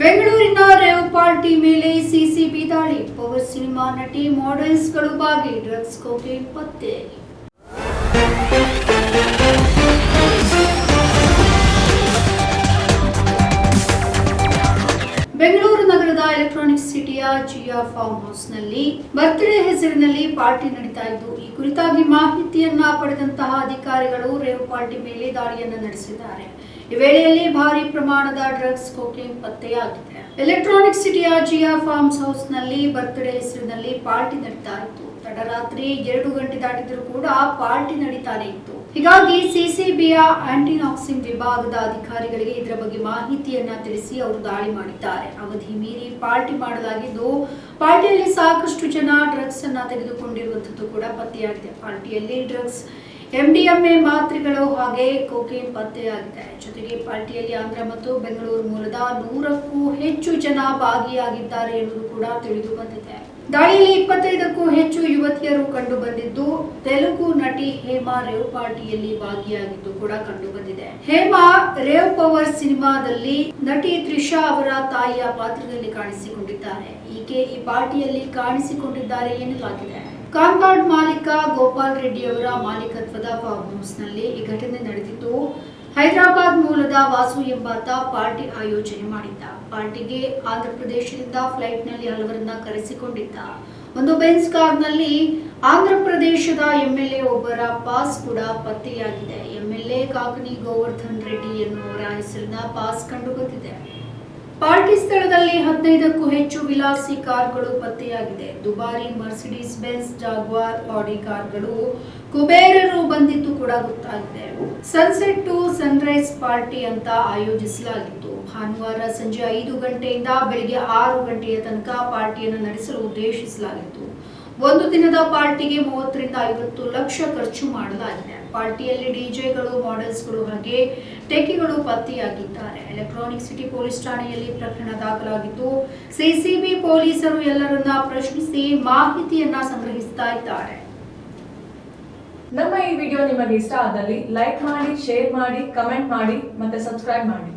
ಬೆಂಗಳೂರಿನ rave party ಮೇಲೆ CCB ದಾಳಿ. ಪವರ್ ಸಿನಿಮಾ ನಟಿ ಮಾಡೆಲ್ಸ್ಗಳು ಬಾಗಿ ಡ್ರಗ್ಸ್ ಕೋಕೇನ್ ಪತ್ತೆ. ನಗರದ ಎಲೆಕ್ಟ್ರಾನಿಕ್ಸ್ ಸಿಟಿಯ ಜಿಯಾ ಫಾರ್ಮ್ ಹೌಸ್ನಲ್ಲಿ ಬರ್ತ್ಡೇ ಹೆಸರಿನಲ್ಲಿ ಪಾರ್ಟಿ ನಡೀತಾ ಇದ್ದು, ಈ ಕುರಿತಾಗಿ ಮಾಹಿತಿಯನ್ನ ಪಡೆದಂತಹ ಅಧಿಕಾರಿಗಳು ರೇವ್ ಪಾರ್ಟಿ ಮೇಲೆ ದಾಳಿಯನ್ನು ನಡೆಸಿದ್ದಾರೆ. ಈ ವೇಳೆಯಲ್ಲಿ ಭಾರಿ ಪ್ರಮಾಣದ ಡ್ರಗ್ಸ್ ಕೋಕೇನ್ ಪತ್ತೆಯಾಗಿದೆ. ಎಲೆಕ್ಟ್ರಾನಿಕ್ ಸಿಟಿಯ ಜಿಯಾ ಫಾರ್ಮ್ಸ್ ಹೌಸ್ನಲ್ಲಿ ಬರ್ತ್ಡೇ ಹೆಸರಿನಲ್ಲಿ ಪಾರ್ಟಿ ನಡೀತಾ ಇತ್ತು. ತಡರಾತ್ರಿ ಎರಡು ಗಂಟೆ ದಾಟಿದರೂ ಕೂಡ ಪಾರ್ಟಿ ನಡೀತಾನೆ ಇತ್ತು. ಹೀಗಾಗಿ ಸಿಸಿಬಿಯ ಆಂಟಿ ನಾಕ್ಸಿಂಗ್ ವಿಭಾಗದ ಅಧಿಕಾರಿಗಳಿಗೆ ಇದರ ಬಗ್ಗೆ ಮಾಹಿತಿಯನ್ನ ತಿಳಿಸಿ ಅವರು ದಾಳಿ ಮಾಡಿದ್ದಾರೆ. ಅವಧಿ ಮೀರಿ ಪಾರ್ಟಿ ಮಾಡಲಾಗಿದ್ದು, ಪಾರ್ಟಿಯಲ್ಲಿ ಸಾಕಷ್ಟು ಜನ ಡ್ರಗ್ಸ್ ಅನ್ನ ತೆಗೆದುಕೊಂಡಿರುವಂತದ್ದು ಕೂಡ ಪತ್ತೆಯಾಗಿದೆ. ಪಾರ್ಟಿಯಲ್ಲಿ ಡ್ರಗ್ಸ್ ಎಂಡಿಎಂಎ ಮಾತ್ರೆಗಳು ಹಾಗೆ ಕೋಕೇನ್ ಪತ್ತೆಯಾಗಿದೆ. ಜೊತೆಗೆ ಪಾರ್ಟಿಯಲ್ಲಿ ಆಂಧ್ರ ಮತ್ತು ಬೆಂಗಳೂರು ಮೂಲದ ನೂರಕ್ಕೂ ಹೆಚ್ಚು ಜನ ಭಾಗಿಯಾಗಿದ್ದಾರೆ ಎಂಬುದು ಕೂಡ ತಿಳಿದು ಬಂದಿದೆ. ದಾಳಿಯಲ್ಲಿ ಇಪ್ಪತ್ತೈದಕ್ಕೂ ಹೆಚ್ಚು ನಟಿ ಹೇಮಾ ರೇವ್ ಪಾರ್ಟಿಯಲ್ಲಿ ಭಾಗಿಯಾಗಿದ್ದು ಕೂಡ ಕಂಡು ಬಂದಿದೆ ಹೇಮಾ ರೇವ್ ಪವರ್ ಸಿನಿಮಾದಲ್ಲಿ ನಟಿ ತ್ರಿಷಾ ಅವರ ತಾಯಿಯ ಪಾತ್ರದಲ್ಲಿ ಕಾಣಿಸಿಕೊಂಡಿದ್ದಾರೆ. ಈಕೆ ಈ ಪಾರ್ಟಿಯಲ್ಲಿ ಕಾಣಿಸಿಕೊಂಡಿದ್ದಾರೆ ಎನ್ನಲಾಗಿದೆ. ಕಾನ್ಕಾರ್ಡ್ ಮಾಲೀಕ ಗೋಪಾಲ್ ರೆಡ್ಡಿ ಅವರ ಮಾಲೀಕತ್ವದ ಫಾರ್ಮ್ ಹೌಸ್ನಲ್ಲಿ ಈ ಘಟನೆ ನಡೆದಿದ್ದು, ಹೈದರಾಬಾದ್ ಮೂಲದ ವಾಸು ಎಂಬಾತ ಪಾರ್ಟಿ ಆಯೋಜನೆ ಮಾಡಿದ್ದ. ಪಾರ್ಟಿಗೆ ಆಂಧ್ರ ಪ್ರದೇಶದಿಂದ ಫ್ಲೈಟ್ನಲ್ಲಿ ಹಲವರನ್ನ ಕರೆಸಿಕೊಂಡಿದ್ದ. ಒಂದು ಬೆನ್ಸ್ ಕಾರ್ನಲ್ಲಿ ಆಂಧ್ರ ಪ್ರದೇಶದ ಎಂಎಲ್ಎ ಒಬ್ಬರ ಪಾಸ್ ಕೂಡ ಪತ್ತೆಯಾಗಿದೆ. ಎಂಎಲ್ಎ ಕಾಕನಿ ಗೋವರ್ಧನ್ ರೆಡ್ಡಿ ಎನ್ನುವರ ಹೆಸರಿನ ಪಾಸ್ ಕಂಡು ಬಂದಿದೆ ಪಾರ್ಟಿ ಸ್ಥಳದಲ್ಲಿ ಹದಿನೈದಕ್ಕೂ ಹೆಚ್ಚು ವಿಲಾಸಿ ಕಾರ್ಗಳು ಪತ್ತೆಯಾಗಿದೆ. ದುಬಾರಿ ಮರ್ಸಿಡೀಸ್ ಬೆನ್ಸ್, ಜಾಗ್ವಾರ್ ಆಡಿ ಕಾರ್ಗಳು ಕುಬೇರರು ಬಂದಿದ್ದು ಕೂಡ ಗೊತ್ತಾಗಿದೆ. ಸನ್ಸೆಟ್ ಟು ಸನ್ರೈಸ್ ಪಾರ್ಟಿ ಅಂತ ಆಯೋಜಿಸಲಾಗಿತ್ತು. ಭಾನುವಾರ ಸಂಜೆ ಐದು ಗಂಟೆಯಿಂದ ಬೆಳಿಗ್ಗೆ ಆರು ಗಂಟೆಯ ತನಕ ಪಾರ್ಟಿಯನ್ನು ನಡೆಸಲು ಉದ್ದೇಶಿಸಲಾಗಿತ್ತು. ಒಂದು ದಿನದ ಪಾರ್ಟಿಗೆ ಮೂವತ್ತರಿಂದ ಐವತ್ತು ಲಕ್ಷ ಖರ್ಚು ಮಾಡಲಾಗಿದೆ. ಪಾರ್ಟಿಯಲ್ಲಿ ಡಿಜೆಗಳು, ಮಾಡೆಲ್ಸ್ಗಳು ಹಾಗೆ ಟೆಕಿಗಳು ಪತ್ತೆಯಾಗಿದ್ದಾರೆ. ಎಲೆಕ್ಟ್ರಾನಿಕ್ ಸಿಟಿ ಪೊಲೀಸ್ ಠಾಣೆಯಲ್ಲಿ ಪ್ರಕರಣ ದಾಖಲಾಗಿದ್ದು, ಸಿಸಿಬಿ ಪೊಲೀಸರು ಎಲ್ಲರನ್ನ ಪ್ರಶ್ನಿಸಿ ಮಾಹಿತಿಯನ್ನ ಸಂಗ್ರಹಿಸ್ತಾ ಇದ್ದಾರೆ. ನಮ್ಮ ಈ ವಿಡಿಯೋ ನಿಮಗೆ ಇಷ್ಟ ಆದಲ್ಲಿ ಲೈಕ್ ಮಾಡಿ, ಶೇರ್ ಮಾಡಿ, ಕಮೆಂಟ್ ಮಾಡಿ ಮತ್ತೆ ಸಬ್ಸ್ಕ್ರೈಬ್ ಮಾಡಿ.